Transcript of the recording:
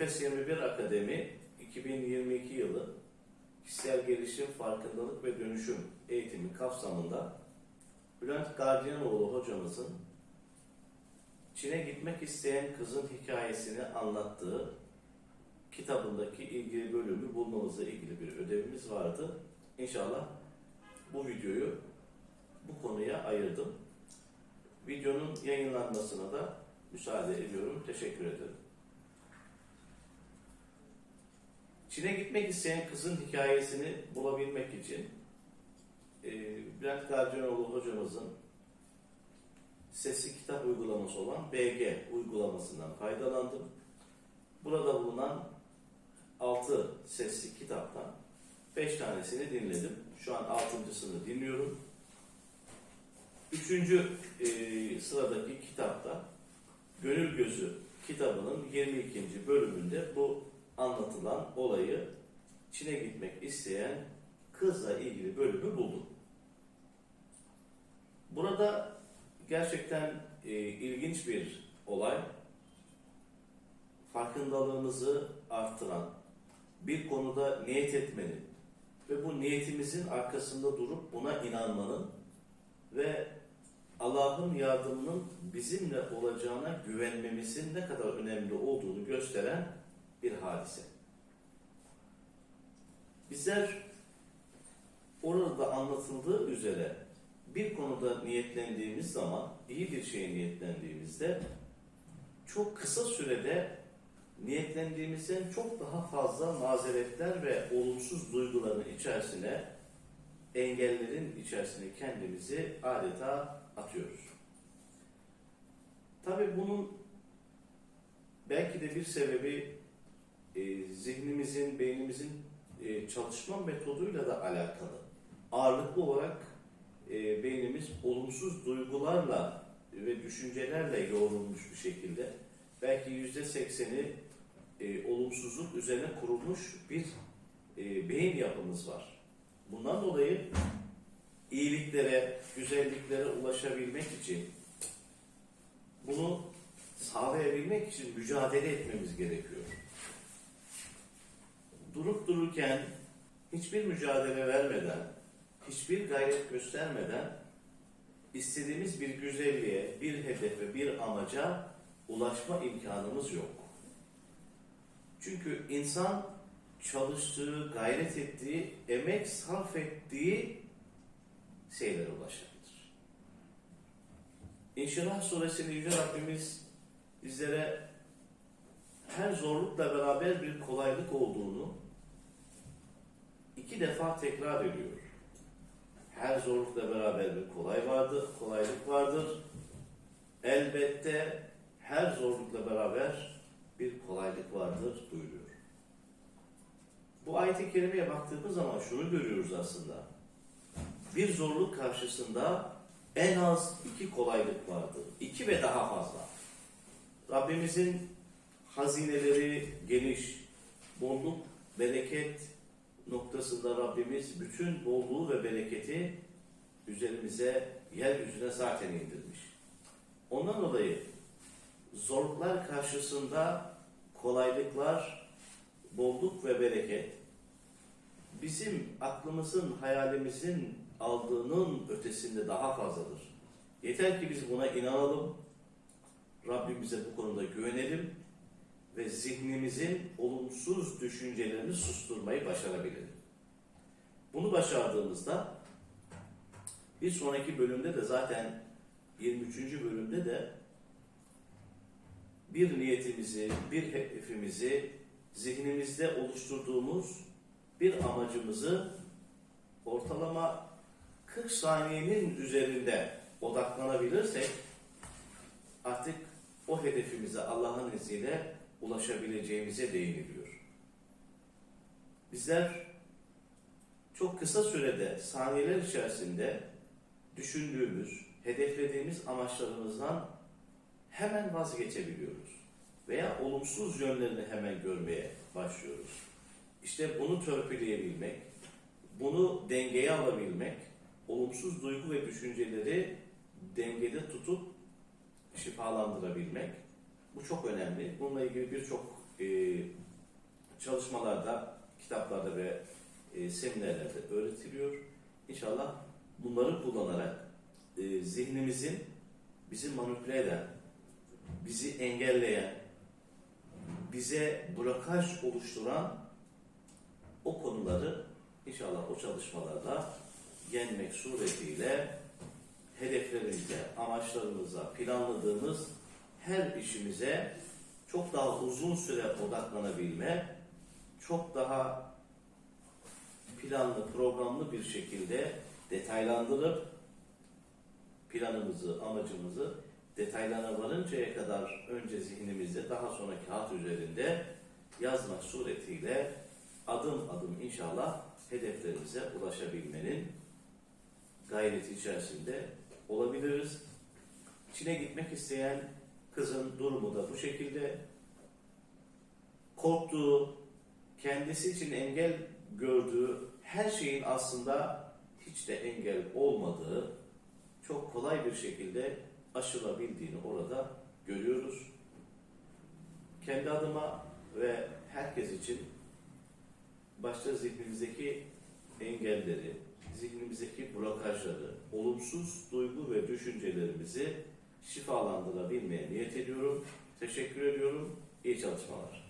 Nefes 21 Akademi 2022 yılı kişisel gelişim, farkındalık ve dönüşüm eğitimi kapsamında Bülent Gardiyanoğlu hocamızın Çin'e gitmek isteyen kızın hikayesini anlattığı kitabındaki ilgili bölümü bulmamızla ilgili bir ödevimiz vardı. İnşallah bu videoyu bu konuya ayırdım. Videonun yayınlanmasına da müsaade ediyorum. Teşekkür ederim. Çin'e gitmek isteyen kızın hikayesini bulabilmek için e, Bülent Gardiyanoğlu hocamızın sesli kitap uygulaması olan BG uygulamasından faydalandım. Burada bulunan 6 sesli kitaptan 5 tanesini dinledim. Şu an 6.sını dinliyorum. Üçüncü e, sıradaki kitapta Gönül Gözü kitabının 22. bölümünde bu anlatılan olayı Çin'e gitmek isteyen kızla ilgili bölümü buldum. Burada gerçekten e, ilginç bir olay. Farkındalığımızı arttıran, bir konuda niyet etmenin ve bu niyetimizin arkasında durup buna inanmanın ve Allah'ın yardımının bizimle olacağına güvenmemizin ne kadar önemli olduğunu gösteren bir hadise. Bizler orada anlatıldığı üzere bir konuda niyetlendiğimiz zaman, iyi bir şeye niyetlendiğimizde çok kısa sürede niyetlendiğimizden çok daha fazla mazeretler ve olumsuz duyguların içerisine, engellerin içerisine kendimizi adeta atıyoruz. Tabii bunun belki de bir sebebi e, zihnimizin, beynimizin e, çalışma metoduyla da alakalı. Ağırlıklı olarak e, beynimiz olumsuz duygularla ve düşüncelerle yoğrulmuş bir şekilde belki yüzde sekseni e, olumsuzluk üzerine kurulmuş bir e, beyin yapımız var. Bundan dolayı iyiliklere, güzelliklere ulaşabilmek için bunu sağlayabilmek için mücadele etmemiz gerekiyor. Durup dururken hiçbir mücadele vermeden, hiçbir gayret göstermeden istediğimiz bir güzelliğe, bir hedefe, bir amaca ulaşma imkanımız yok. Çünkü insan çalıştığı, gayret ettiği, emek sarf ettiği şeylere ulaşabilir. İnşirah suresinde Yüce Rabbimiz bizlere her zorlukla beraber bir kolaylık olduğunu iki defa tekrar ediyor. Her zorlukla beraber bir kolay vardır, kolaylık vardır. Elbette her zorlukla beraber bir kolaylık vardır buyuruyor. Bu ayet-i kerimeye baktığımız zaman şunu görüyoruz aslında. Bir zorluk karşısında en az iki kolaylık vardır. İki ve daha fazla. Rabbimizin hazineleri geniş, bolluk, bereket noktasında Rabbimiz bütün bolluğu ve bereketi üzerimize, yeryüzüne zaten indirmiş. Ondan dolayı zorluklar karşısında kolaylıklar, bolluk ve bereket bizim aklımızın, hayalimizin aldığının ötesinde daha fazladır. Yeter ki biz buna inanalım, Rabbimize bu konuda güvenelim ve zihnimizin olumsuz düşüncelerini susturmayı başarabilelim. Bunu başardığımızda bir sonraki bölümde de zaten 23. bölümde de bir niyetimizi, bir hedefimizi zihnimizde oluşturduğumuz bir amacımızı ortalama 40 saniyenin üzerinde odaklanabilirsek artık o hedefimize Allah'ın izniyle ulaşabileceğimize değiniliyor. Bizler çok kısa sürede, saniyeler içerisinde düşündüğümüz, hedeflediğimiz amaçlarımızdan hemen vazgeçebiliyoruz. Veya olumsuz yönlerini hemen görmeye başlıyoruz. İşte bunu törpüleyebilmek, bunu dengeye alabilmek, olumsuz duygu ve düşünceleri dengede tutup şifalandırabilmek bu çok önemli. Bununla ilgili birçok e, çalışmalarda, kitaplarda ve e, seminerlerde öğretiliyor. İnşallah bunları kullanarak e, zihnimizin bizi manipüle eden, bizi engelleyen, bize blokaj oluşturan o konuları inşallah o çalışmalarda yenmek suretiyle hedeflerimize, amaçlarımıza, planladığımız her işimize çok daha uzun süre odaklanabilme, çok daha planlı, programlı bir şekilde detaylandırıp planımızı, amacımızı detaylarına varıncaya kadar önce zihnimizde, daha sonra kağıt üzerinde yazmak suretiyle adım adım inşallah hedeflerimize ulaşabilmenin gayreti içerisinde olabiliriz. Çin'e gitmek isteyen kızın durumu da bu şekilde. Korktuğu, kendisi için engel gördüğü her şeyin aslında hiç de engel olmadığı, çok kolay bir şekilde aşılabildiğini orada görüyoruz. Kendi adıma ve herkes için başta zihnimizdeki engelleri, zihnimizdeki blokajları, olumsuz duygu ve düşüncelerimizi şifalandırabilmeye niyet ediyorum. Teşekkür ediyorum. İyi çalışmalar.